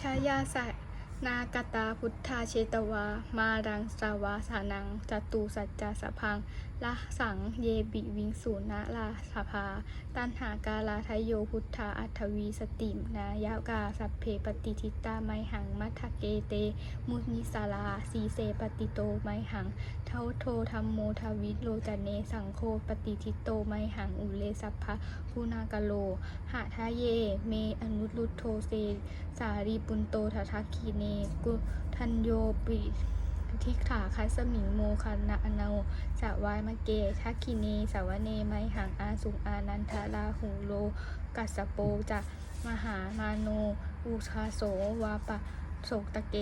ชายาสะ นากตาพุทธาเชตวา มารังสาวาสานังจตุสัจจสะพังละสังเยบิวิงสูนาลาสภา ตันหากาลาทยโยพุทธาอัทวีสติมนายากาสัพเพปฏิทิตาไมหังมัทธเกเต มุนิสาลาสีเสปฏิโตไมหัง เทาโทธรรมโมทวิโลจเนสังโฆปฏิทิโตไมหังอุเลสัพพะคุณากโลหาทาเย เมอนุรุตโทเซ สารีปุนโตทัทคีเนกุทันโยปิทิขาคัสมิงโมคันนะอนาสาวายมะเกทักคิเนสาวเนไมหังอาสุงอานันทาลาหุโล กัสโปจะมหามาโนอุชาโสวาปะโสตะเก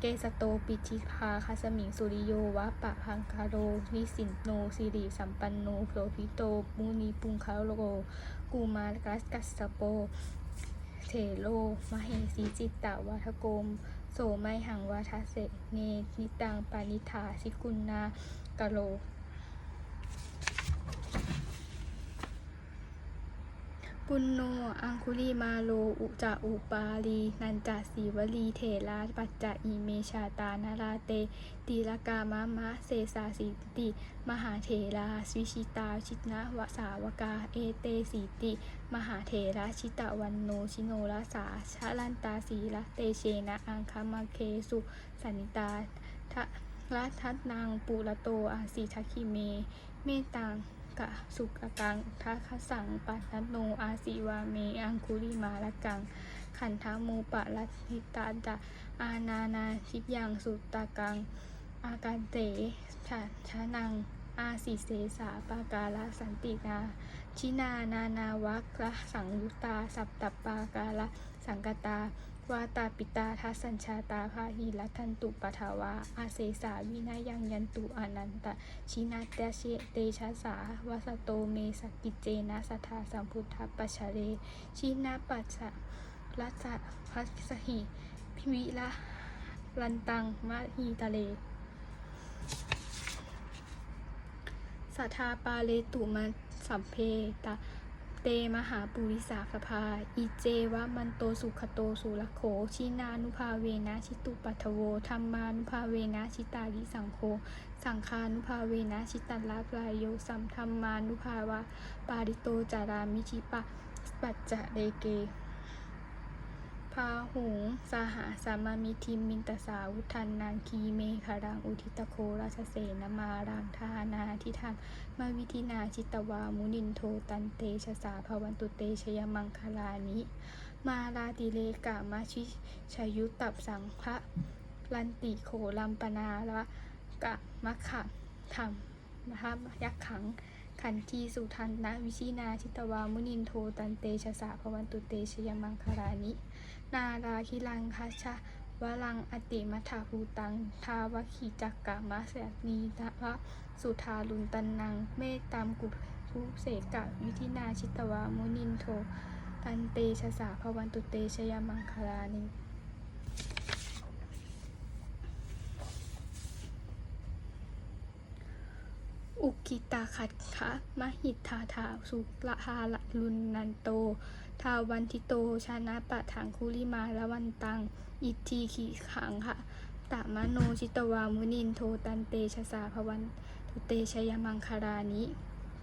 เกสโตปิชิพาคัสมิงสุริโยวะปะพังคาโรวิสินโนสิริสัมปันโนโพธิโตมุนีปุงคาโลโกกูมารัสกัสโปเถโลมเหสีจิตตวัฒโกม โสไมหังวาทเสเนนิตังปานิธาสิกุณนากะโล ปุณโน อังคุลีมาโล อุจะอุปาลี นันจะสีวลี เถราปัจจะอิเมชาตานาราเต ตีลกามะมะ เสสาสิติ มหาเถราสวิชิตา ชิตนะวสาวกา เอเตสีติ มหาเถระชิตะวันโน ชิโนรสาชะลันตาสีละเตเชนะ อังคมาเคสุสันิตาทะรัทัตนางปุระโต อาสีทัคคิเม เมตัง กะสุกกังทัคสังปัตโนอาสีวาเมอังคุลิมาละกัง ขันธามูปะรัติตาจะอานานาชิยังสุตตะกัง อาการเตชะชะนัง อาสิเสสาปาการะสันตินา ชินานานาวัคละสังยุตตาสัพตปปาการะสังกตา วาตาปิตาทัสสัญชาตาภาหิรัทันตุปทาวาอาเสสาวินายังยันตุอนันตะ ชินาเตเชเตชะสาวสโตเมสกิจเจนะสัทธาสัมพุทธปัชชะเรชินาปัสสะรัสะพัสสหิพิวิละลันตังมะฮีตะเลสัทธาปาเลตุมาสัมเพตะ เตมหาปุริสาสภา อิเจวะมันโตสุขโตสุรโข ชินานุภาเวนะชิตุปัทโวธรรมานุภาเวนะชิตาลิสังโฆ สังคานุภาเวนะชิตัลลาปลายโยสัมธรรมานุภาวะ ปาริโตจารามิชิปะ ปัจจะเดเก พาหุงสหาสามามิทิมมินตสาวุทันนางคีเมคารังอุทิตโคราชเสนมารังทานาทิทังมาวิธินาชิตวามุนินโทตันเตชะสาภวันตุเตชยมังคลานิมาลาติเลกามาชิชยุตับสังพระลันติโขลัมปนาละกะมะขะธรรมมหายักขังขันทีสุทันนะวิชินาชิตวามุนินโทตันเตชะสาภวันตุเตชยมังคลานิ นาราคิลังคาชชะวลังอติมัทธาภูตัง ทาวขีจักกะมะเสนีทวะสุธาลุนตันนัง เมตตามกุภูเสกะวิธินาชิตวามุนินโท ตันเตชะสาพวันตุเตชยมังคลานิ ชิตาขัดขะมหิทธาถาสุละหาลลุนนันโต ทาวันทิโตชานะปะถังคุลิมาละวันตัง อิทธีขีขังค่ะตามโนชิตวามุนินโทตันเตชะสาภวันตุเตชยมังคารานิ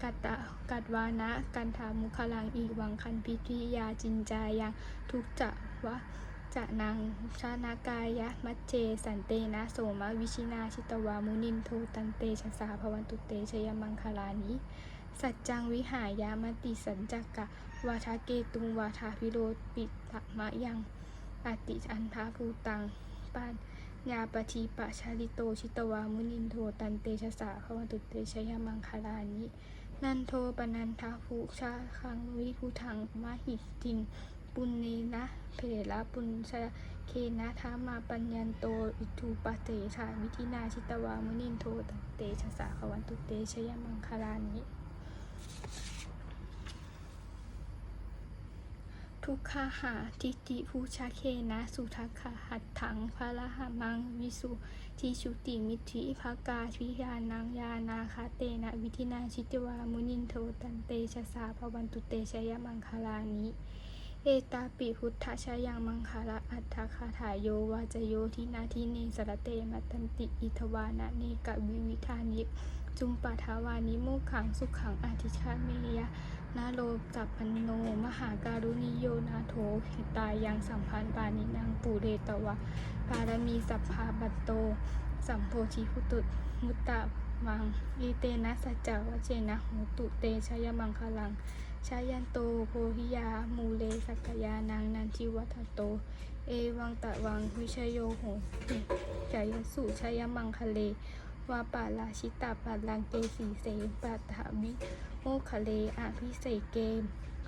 กัตตะกัดวานะกันถามุขลังอีวังคันพิธิยาจินจายังทุกจะวะ จะนางชานากายะมัจเจสันเตนะโสมวิชินาชิตวามุนินโทตันเตชะสาภวันตุเตชยมังคารานิสัจจังวิหายามติสัญจักกะ วาทาเกตุงวาทาพิโรปิตมะยังอติอันทาภูตังปัญญาปทีปะชาลิโตชิตวามุนินโทตันเตชะสาภวันตุเตชยมังคารานินันโทปนันทาภูชาคังวิภูทังมหิติง ปุณเนนะเพระปุญชะเคนะทามาปัญญันโต อิทูปะเตชาวิธินาชิตวามุนินโทตันเตชะสาภวันตุเตชยมังคารานิทุกขาหาทิติภูชาเคนะสุทักขาหัตถังพระละหามังวิสุทิชุติมิทิภากาวิยานังยานาคาเตนะวิธินาชิตวามุนินโทตันเตชะสาภวันตุเตชยมังคลานิ เอตาปิพุทธชายังมังคาระอัตถคาถายโยวาจโยทินาทิเนสรเตมัตันติอิทวานะเนกะวิวิธานิจุมปะทาวานิโมกขังสุขขังอาทิชาเมยะนาโลจัปปันโน มหาการุณิโยนาโถหิตายังสัมพันธ์ปานินังปูเรตวะปารมีสัพพาบัตโต สัมโพธิพุตุมุตตะวังอีเตนะสัจจวเจนะโหตุเตชยมังคลัง ชายันโต โพหิยา มูเลสักยานางนันทิวัฒโต เอวังตะวังวิชโยโหจายสุชายมังคะเล วาปาลาชิตาปาลังเกสีเสปัตถาวิโมคะเลอาภิเศษเกม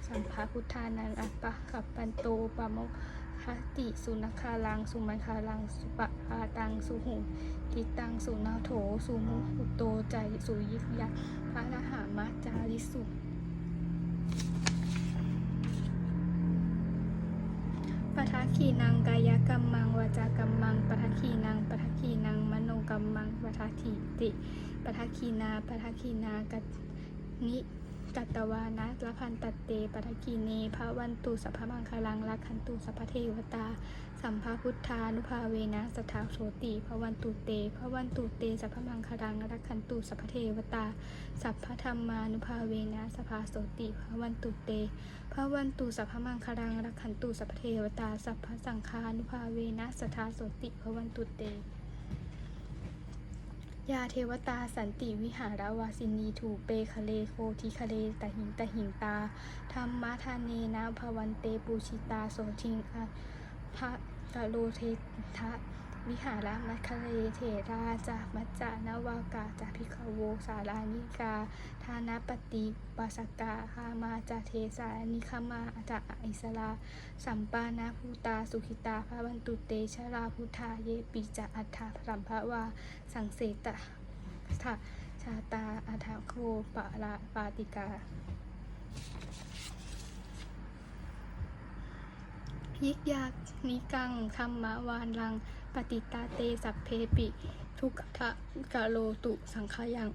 สัมภาพุทธานังอัปปะขับปันโตปะโมคติสุนคาลัง สุมันคาลัง สุปะพาตัง สุหุติตัง สุนาโถ สุมุหุโตใจสุยิกยักพระรหามาจาริสุ ปะทะขีนังกายกรรมังวาจากรรมังปะทะขีนังปะทะขีนังมโนกรรมังปะทะขีติปะทะขีนาปะทะขีนากันิ กัตตวานะละพันตัตเตปะทะขีเนภาวันตุสัพพมังคลังละขันตุสัพพเทวตา สัมภาพุทธานุภาเวนะสทธาโสติภวันตุเตภวันตุเตสัพพมังคลังรักขันตุสัพพเทวตา สัพพธรรมานุภาเวนะสภาโสติภวันตุเตพระวันตุสัพพมังคลังรักขันตุสัพพเทวตา สัพพสังฆานุภาเวนะสทาโสติพระวันตุเต ยาเทวตาสันติวิหารวาสินีถูเปคะเลโคทิคะเลตะหิงตะหิงตาธรรมทานเนนะภวันเตปูชิตาโสทิงอะพระตะโลเททะ วิหารมัคคเลเถราจามัจจานวากาจาพิคโวสารานิกาทานปฏิปัสกาคามาจาเทสานิคมาอาจาอิสลา สัมปานาภูตาสุขิตาภาวันตุเตชะราพุทธาเยปิจะอัฏฐาสัมภวา สังเสตะทะชาตาอัฏฐโคปะละปาติกายิกยักนิกังธรรมวานลัง ปฏิตาเตสัพเพปิ ทุกทะกะโลตุสังขยัง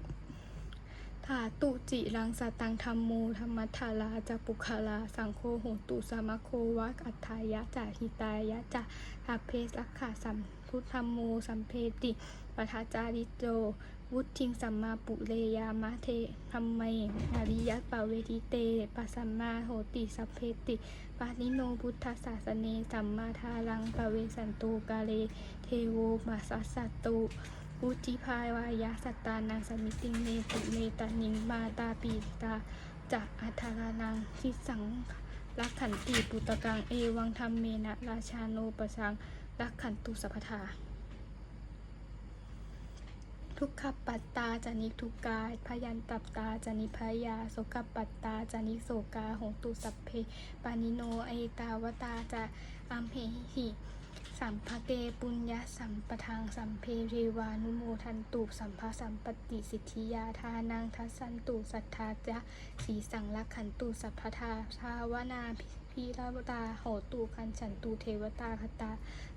ถาตุจิรังสตังธรรมโมธรรมัทาราจะปุคลา สังโฆโหตุสมะโควักอัฏฐายะจะหิตายะจะอาเพสักขาสัมพุทธรรมโมสัมเพติปทาจาริโจ วุทิงสัมมาปุเรยามะเทธรรมไมอริยปะเวทิเตปัสสัมมาโหติสัพเพติปานิโนพุทธศาสเนสัมมาทารังปะเวสันตุกาเล เทโวมาสัสสตุอุจิพายวายะสัตตานังสมิติเมตุเมตานิงมาตาปีตาจะอัทารานังทิสังรักขันติปุตกังเอวังธรรมเมนะราชาโนปสังรักขันตุสัพพทา ทุกขปัตตาจานิทุกกาย พยันตับตาจานิพยาโสกปัตตาจานิโสกาโหตุสัพเพปานิโนไอตาวตาจะอัมเหหิสัมภเกปุญญาสัมปทางสัมเพเรวานุโมทันตุสัมภสัมปติสิทธิยาทานังทัสันตุสัทธาจะสีสังลักขันตุสัพพทาชาวนาพิีรวตาโหตูคันฉันตูเทวตาคตา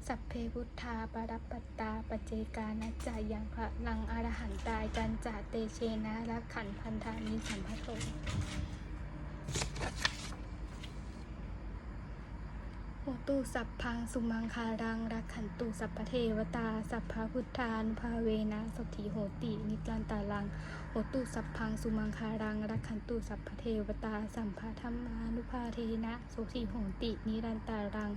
สัพเพพุทธาปรัปปัตาปเจกานัจจายังพระลังอรหันตายกันจาเตเชนะรักขันพันธานิสัมภโต โหตุสัพพังสุมังคารังรักขันตุสัพพเทวตา สัพพะพุทธานุภาเวนะสถิโหติ นิจันตาลังโหตุสัพพังสุมังคารังรักขันตุสัพพเทวตา สัมภะธรรมานุภาเทนะโสถิโหติ นิรันตารัง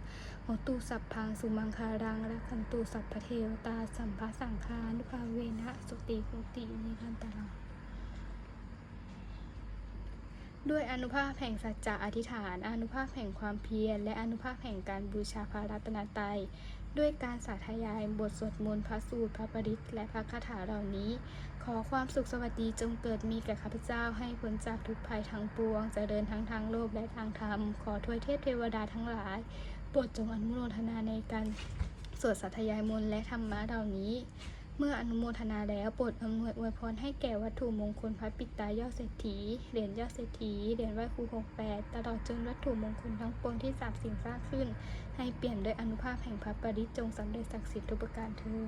โหตุสัพพังสุมังคารังรักขันตุสัพพเทวตา สัมภะสังฆานุภาเวนะสติโหติ นิรันตารัง ด้วยอนุภาพแห่งสัจจะอธิษฐาน อนุภาพแห่งความเพียร และอนุภาพแห่งการบูชาพระรัตนตรัย ด้วยการสาธยายบทสวดมนต์พระสูตรพระปริตและพระคาถาเหล่านี้ ขอความสุขสวัสดีจงเกิดมีแก่ข้าพเจ้าให้พ้นจากทุกภัยทั้งปวงจเจริญทั้งทางโลกและทางธรรม ขอทวยเทพเทวดาทั้งหลายโปรดจงอนุโมทนาในการสวดสาธยายมนต์และธรรมะเหล่านี้ เมื่ออนุโมทนาแล้วโปรดอำนวยอวยพรให้แก่วัตถุมงคลพระปิตายอดเศรษฐี เหรียญยอดเศรษฐี เหรียญไหว้ครูหกแปดตลอดจนวัตถุมงคลทั้งปวงที่สามสิ่งสร้างขึ้น ให้เปลี่ยนด้วยอนุภาพแห่งพระปริจงสำเร็จศักดิ์สิทธิ์ทุกประการเทอ